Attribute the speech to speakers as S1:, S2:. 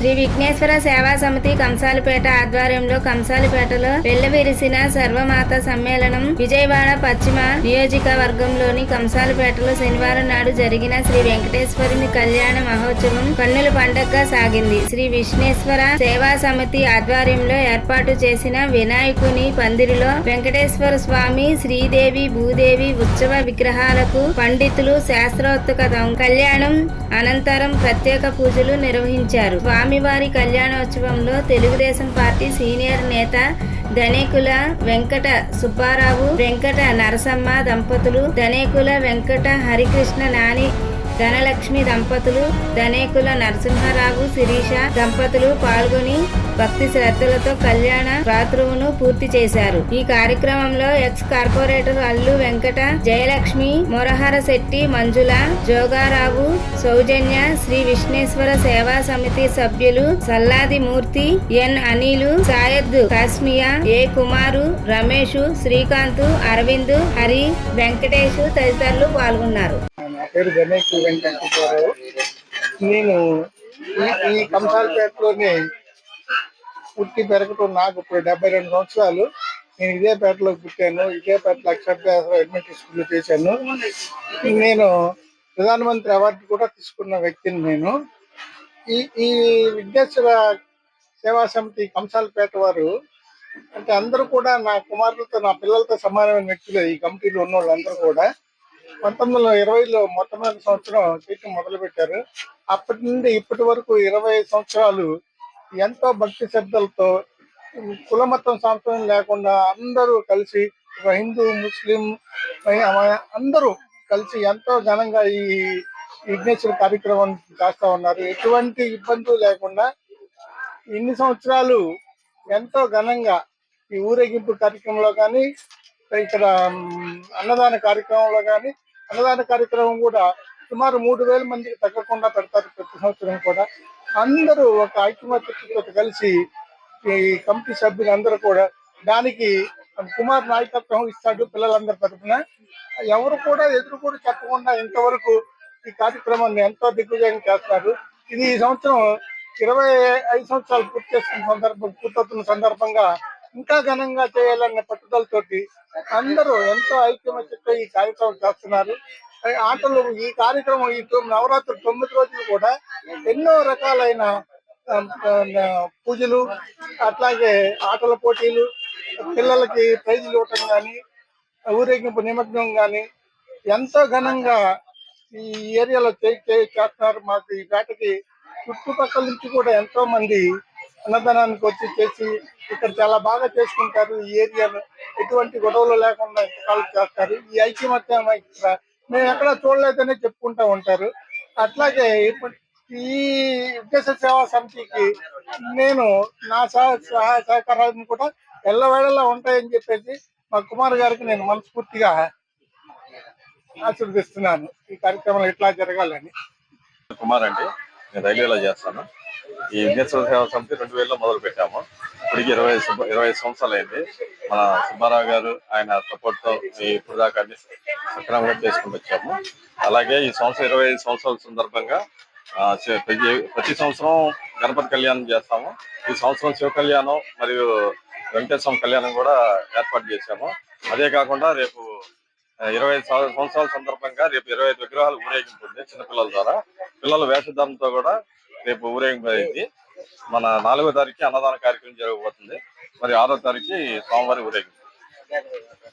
S1: Sri Vighneshwara Seva Samiti Kamsalapeta ఆధ్వర్యంలో కంసాలపేటలో వెల్లవిరిసిన సర్వమాత సమ్మేళనం విజయవాడ పశ్చిమ నియోజకవర్గంలోని కంసాలపేటలో శనివారం నాడు జరిగిన శ్రీ వెంకటేశ్వరుని కళ్యాణ మహోత్సవం కన్నుల పండగగా సాగింది. శ్రీ విఘ్నేశ్వర సేవా సమితి ఆధ్వర్యంలో ఏర్పాటు చేసిన వినాయకుని పందిరిలో వెంకటేశ్వర స్వామి శ్రీదేవి భూదేవి ఉత్సవ విగ్రహాలకు పండితులు శాస్త్రోత్కతం కళ్యాణం అనంతరం ప్రత్యేక పూజలు నిర్వహించారు. స్వామివారి కళ్యాణోత్సవంలో తెలుగుదేశం పార్టీ సీనియర్ నేత ధనేకుల వెంకట సుబ్బారావు వెంకట నరసమ్మ దంపతులు ధనేకుల వెంకట హరికృష్ణ నాని ధనలక్ష్మి దంపతులు ధనేకుల నరసింహారావు శిరీష దంపతులు పాల్గొని భక్తి శ్రద్ధలతో కళ్యాణ రాత్రువును పూర్తి చేశారు. ఈ కార్యక్రమంలో ఎక్స్ కార్పొరేటర్ అల్లు వెంకట జయలక్ష్మి మొరహర శెట్టి మంజుల జోగారావు సౌజన్య శ్రీ విష్ణేశ్వర సేవా సమితి సభ్యులు సల్లాది మూర్తి ఎన్ అనిలు సాయద్ కాస్మియా ఏ కుమారు రమేష్ శ్రీకాంత్ అరవింద్ హరి వెంకటేష్ తదితరులు పాల్గొన్నారు.
S2: నా పేరు గణేష్ వెంకటేశ్వరరావు నేను ఈ- కంసాలపేటలోనే పుట్టి పెరగటం నాకు ఇప్పుడు డెబ్బై రెండు సంవత్సరాలు. నేను ఇదే పేటలో పుట్టాను. ఇదే పేటలో అక్షరాభ్యాసం ఎలిమెంటరీ స్కూల్లో చేశాను. నేను ప్రధానమంత్రి అవార్డు కూడా తీసుకున్న వ్యక్తిని నేను. ఈ ఈ విఘ్నేశ్వర సేవా సమితి కంసాలపేట వారు అంటే అందరూ కూడా నా కుమారులతో నా పిల్లలతో సమానమైన వ్యక్తులు ఈ కమిటీలో ఉన్న వాళ్ళందరూ కూడా. పంతొమ్మిది వందల ఇరవైలో మొట్టమొదటి సంవత్సరం చేయటం మొదలు పెట్టారు అప్పటి నుండి ఇప్పటి వరకు ఇరవై సంవత్సరాలు ఎంతో భక్తి శ్రద్ధలతో కుల మతం సాంప్రదాయం లేకుండా అందరూ కలిసి ఒక హిందూ ముస్లిం అందరూ కలిసి ఎంతో ఘనంగా ఈ విఘ్నేశ్వర కార్యక్రమం చేస్తా ఉన్నారు. ఎటువంటి ఇబ్బందులు లేకుండా ఇన్ని సంవత్సరాలు ఎంతో ఘనంగా ఈ ఊరేగింపు కార్యక్రమంలో కానీ ఇక్కడ అన్నదాన కార్యక్రమంలో కానీ అన్నదాన కార్యక్రమం కూడా సుమారు మూడు వేల మందికి తగ్గకుండా పెడతారు ప్రతి సంవత్సరం కూడా. అందరూ ఒక ఐక్యమత్యతో కలిసి ఈ కమిటీ సభ్యులు అందరూ కూడా దానికి కుమార్ నాయకత్వం ఇస్తాడు పిల్లలందరి తరఫున. ఎవరు కూడా ఎదురు కూడా చెప్పకుండా ఇంతవరకు ఈ కార్యక్రమాన్ని ఎంతో దిగ్విజయం చేస్తారు. ఇది ఈ సంవత్సరం ఇరవై ఐదు సంవత్సరాలు పూర్తి చేసుకున్న సందర్భం పూర్తవుతున్న సందర్భంగా ఇంకా ఘనంగా చేయాలన్న పట్టుదలతోటి అందరూ ఎంతో ఐక్యమత్యతో ఈ కార్యక్రమం చేస్తున్నారు. ఆటలు ఈ కార్యక్రమం ఈ నవరాత్రి తొమ్మిది రోజులు కూడా ఎన్నో రకాలైన పూజలు అట్లాగే ఆటల పోటీలు పిల్లలకి ప్రైజులు ఇవ్వటం కానీ ఊరేగింపు నిమగ్నం కానీ ఎంతో ఘనంగా ఈ ఏరియాలో చేస్తున్నారు. మాకు ఈ వేటకి చుట్టుపక్కల నుంచి కూడా ఎంతో మంది అన్నదానానికి వచ్చి చేసి ఇక్కడ చాలా బాగా చేసుకుంటారు ఈ ఏరియాలో ఎటువంటి గొడవలు లేకుండా ఇంతకాలం చేస్తారు. ఈ ఐక్యమత్యం ఇక్కడ. మేము ఎక్కడ చూడలేదనే చెప్పుకుంటా ఉంటారు. అట్లాగే ఈ ఉద్దేశ సేవా సమితికి నేను నా సహ సహాయ సహకారాలను కూడా ఎల్లవేళలా ఉంటాయని చెప్పేసి మా కుమార్ గారికి నేను మనస్ఫూర్తిగా ఆశీర్వదిస్తున్నాను. ఈ కార్యక్రమం ఎట్లా జరగాలని.
S3: కుమార్ అండి నేను రైల్వేలో చేస్తాను. ఈ విఘ్నేశ్వర సేవ సమితి రెండు వేలలో మొదలు పెట్టాము. ఇప్పటికి ఇరవై ఇరవై సంవత్సరాలు అయింది మన సుబ్బారావు గారు ఆయన సపోర్ట్తో ఈ ఇప్పుడు దాకా అన్ని సక్రమంగా చేసుకుని వచ్చాము. అలాగే ఈ సంవత్సరం ఇరవై ఐదు సంవత్సరాల సందర్భంగా ఆ, ప్రతి ప్రతి సంవత్సరం గణపతి కళ్యాణం చేస్తాము. ఈ సంవత్సరం శివ కళ్యాణం మరియు వెంకటేశ్వర కళ్యాణం కూడా ఏర్పాటు చేశాము. అదే కాకుండా రేపు ఇరవై ఐదు సంవత్సరాల సందర్భంగా రేపు ఇరవై ఐదు విగ్రహాలు ఊరేగింపు ఉంది చిన్నపిల్లల ద్వారా. పిల్లల వేషధారంతో కూడా రేపు ఊరేగింపు అయింది. మన నాలుగో తారీఖు అన్నదాన కార్యక్రమం జరగబోతుంది. మరి ఆరో తారీఖు సోమవారం ఊరేగింపు